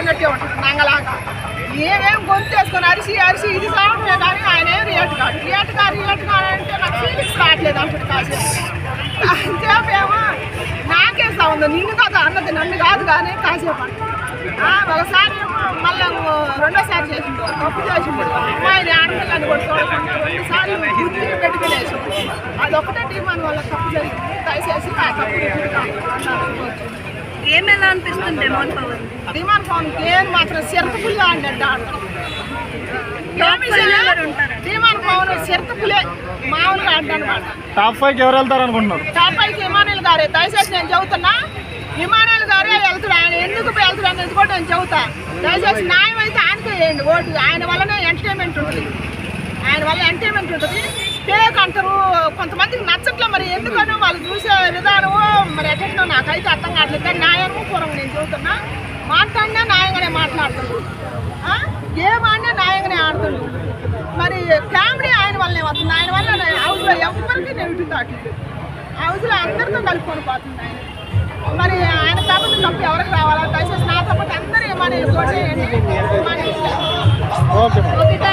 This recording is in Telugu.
ఆడినట్టే ఉంటాడు నంగలాగా ఏమేం గొంతు అరిసి అరిసి ఇది సాగటమే కానీ ఆయన ఏం రియట్ కాదు. రియట్ కాదు రియట్ కాదు అంటే నాకు ఫీలింగ్స్ రావట్లేదు అంటాడు కాసేపు. కాసేపు నాకేస్తా ఉంది నిన్ను కాదు అన్నది నన్ను కాదు కానీ కాసేపు ఒకసారి మళ్ళీ రెండోసారి చేసిండు. తప్పు చేసిండు. అమ్మాయిని ఆడపిల్లని కొట్టుకోవకుండా రెండు సార్లు పెట్టుకునేసి అది ఒకటే డిమాండ్ వల్ల తప్పు జరిగింది. దయచేసి ఆ తప్పు ఎలా అనిపిస్తుంది demon power demand phone game మాత్రం సిరతపుల్లా టాప్ ఫైవ్ ఉంటారు? డిమాండ్ ఫోన్ సిరతపులే మామూలుగా ఆడనమాట టాప్ ఫైవ్కి ఎవరు వెళ్తారు అనుకుంటున్నారు టాపైకి ఇమానుల్ గారే. దయచేసి నేను చెబుతున్నా ఇమానుల్ గారే వెళ్తాడు. ఆయన ఎందుకు వెళ్తాడు అనేది కూడా నేను చెబుతా. దయచేసి న్యాయం అయితే ఆయనకే వేయండి ఓటు. ఆయన వల్లనే ఎంటర్టైన్మెంట్ ఉంటుంది. ఆయన వల్ల ఎంటర్టైన్మెంట్ ఉంటుంది. కేక్ అంటారు కొంతమందికి నచ్చట్లే మరి. ఎందుకనో వాళ్ళు చూసే విధానం మరి నాకైతే అర్థం కావట్లేదు. కానీ న్యాయము పూర్వం నేను చూస్తున్నా మాట్లాడినా న్యాయంగానే మాట్లాడుతున్నాడు ఆ? గేమ్ ఆడినా న్యాయంగానే మరి ఫ్యామిలీ ఆయన వల్లనే వస్తుంది. ఆయన వల్ల హౌస్లో ఎవరికి నెగిటివ్ తాట్లేదు హౌస్లో అందరితో కలుపుకొని పోతుంది ఆయన. మరి ఆయన కాబట్టి తప్పు ఎవరికి రావాలా? దయచేసి నా తప్పటి అందరూ ఏమని కొట్టేయండి